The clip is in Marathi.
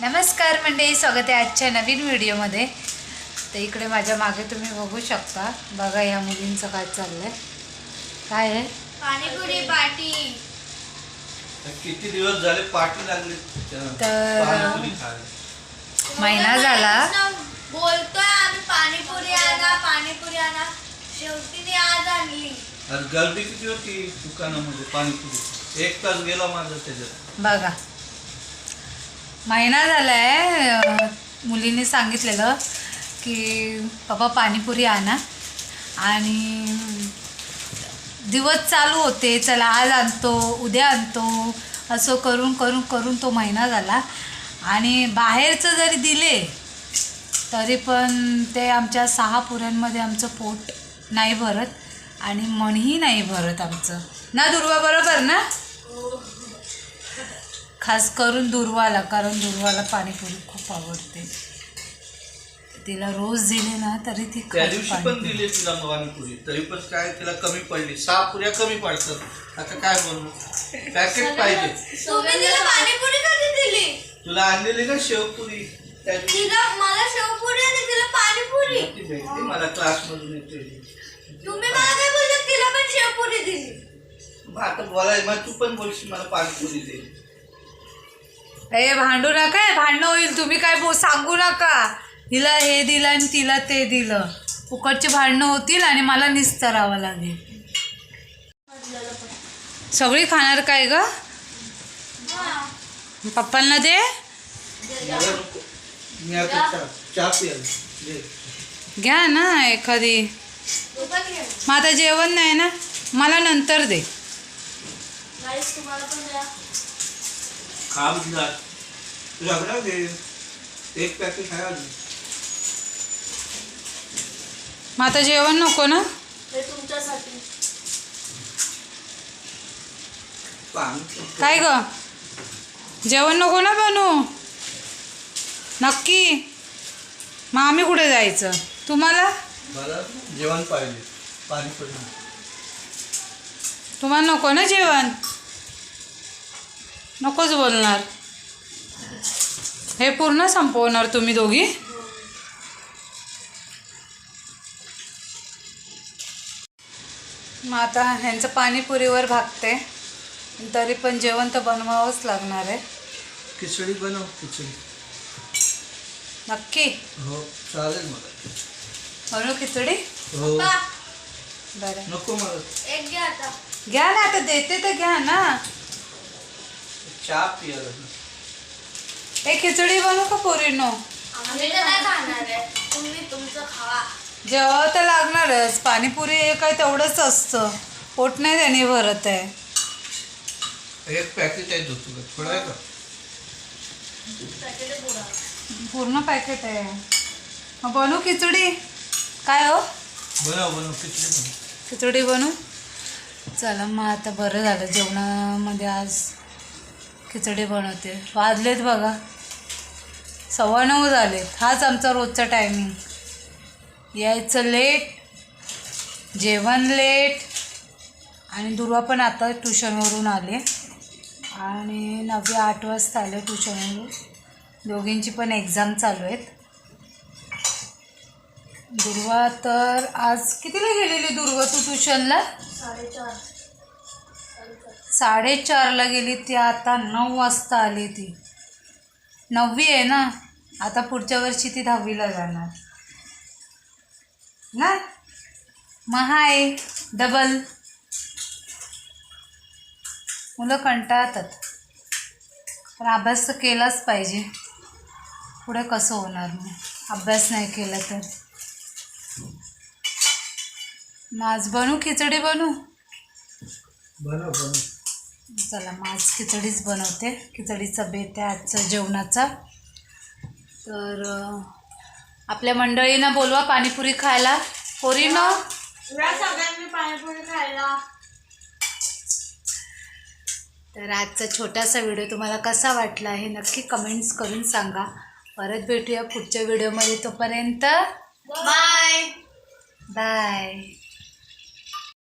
नमस्कार मंडळी स्वागत आहे आजच्या नवीन व्हिडिओमध्ये. तर इकडे माझ्या मागे तुम्ही बघू शकता. बघा ह्या मुलींचं काय चाललंय. काय आहे? पाणीपुरी पाटी किती दिवस झाले पाठी लागली? तर-. महिना झाला. बोलतोय आम्ही पाणीपुरी आणा पाणीपुरी आणा. शेवटी आज आणली. आज गर्दी किती होती दुकानामध्ये पाणीपुरी? एक तास गेला माझा त्याच्यात. बघा. महिना झाला आहे मुलीने सांगितलेलं की बाबा पाणीपुरी आणा. आणि दिवस चालू होते चला आज आणतो उद्या आणतो. असं करून करून करून तो महिना झाला. आणि बाहेरचं जरी दिले तरी पण ते आमच्या सहा पुऱ्यांमध्ये आमचं पोट नाही भरत आणि मनही नाही भरत आमचं. ना दुर्वा बरोबर ना? खास करून दुर्वाला कारण दुर्वाला पाणीपुरी खूप आवडते. तिला रोज दिले ना तरी ती त्या खाते दिवशी पण पाणीपुरी. दिली तिला पाणीपुरी. तरी पण काय तिला कमी पडली. सहा पुऱ्या कमी पडतात. आता काय बोलू पॅकेट पाहिजे. तुम्ही तिला पाणीपुरी कधी दिली? तुला आणलेली ना शेवपुरी? त्या दिवशी तिला मला शेवपुरी आणि तिला पाणीपुरी. ती भेटते. मला क्लास मधून येते. तुम्ही मला काय बोलत तिला पण शेवपुरी दिली. मग आता बोलाय मग तू पण बोलशील मला पाणीपुरी दे. ए भांडू नका हे भांडणं होईल. तुम्ही काय बो सांगू नका. हिला हे दिलं आणि तिला ते दिलं. फुकटची भांडणं होतील आणि मला निस्तरावं लागेल. सगळी खाणार काय ग? पप्पांना दे. घ्या ना एखादी. मग आता जेवण नाही ना? मला नंतर दे. गाईस तुम्हाला पण द्या खा बुजला तुझ्याकडे दे. एक पॅकेट आहे अजून. मग आता जेवण नको ना? हे तुमच्यासाठी. पाणी काय ग? जेवण नको ना बनू? नक्की. मग आम्ही कुठे जायचं? तुम्हाला? मला जेवण पाहिजे. पाणीपुरी. तुम्हाला नको ना जेवण? नकोच बोलणार. हे पूर्ण संपवणार तुम्ही दोघी? मग आता ह्यांचं पाणीपुरीवर भागते. तरी पण जेवण तर बनवावंच लागणार आहे. खिचडी बनव खिचडी. नक्की? हो चालेल मला. बनवू खिचडी? हो. बरं. नको मला. एक घ्या आता. घ्या ना आता देते तर घ्या ना. चहा पियाला. ए खिचडी बनवू का पोरीनो? आम्ही तर नाही खाणार आहे. तुम्ही तुमचं खावा. जेव्हा तर लागणारच पाणीपुरी हे काय तेवढंच असतं. पोट नाही त्याने भरत आहे. एक पॅकेट आहे दूध तुला थोडं आहे का? पॅकेट बुडा पूर्ण पॅकेट आहे. मग बनवू खिचडी? काय हो? बनव बनव. खिचडी बनव. खिचडी बनवू चला मग आता बरं झालं. जेवणामध्ये आज खिचडी बनवते. वाजलेत बघा. सव्वा नऊ झालेत हाच आमचा रोजचा टायमिंग यायचं लेट जेवण लेट आणि दुर्वा पण आता ट्युशनवरून आले. आणि नव्वी आठ वाजता आले ट्युशनवरून दोघींची पण एक्झाम चालू आहेत. दुर्वा तर आज कितीला गेलेली दुर्वा तू ट्युशनला साडेचार. साडेचारला गेली ती आता नऊ वाजता आली ती. नववी आहे ना? आता पुढच्या वर्षी ती दहावीला जाणार. ना? मग हाय डबल. मुलं कंटाळतात. पण अभ्यास तर केलाच पाहिजे. पुढे कसं होणार मग? अभ्यास नाही केला तर. मग आज बनू खिचडी बनू? बनू बनू चला मग आज खिचडीच बनवते. खिचडीचा बेत आहे आजचा जेवणाचा. तर आपल्या मंडळीनं बोलवा पाणीपुरी खायला. पोरीनं या सगळ्यांनी पाणीपुरी खायला. तर आजचा छोटासा व्हिडिओ तुम्हाला कसा वाटला हे नक्की कमेंट्स करून सांगा. परत भेटूया पुढच्या व्हिडिओमध्ये तोपर्यंत. बाय. बाय.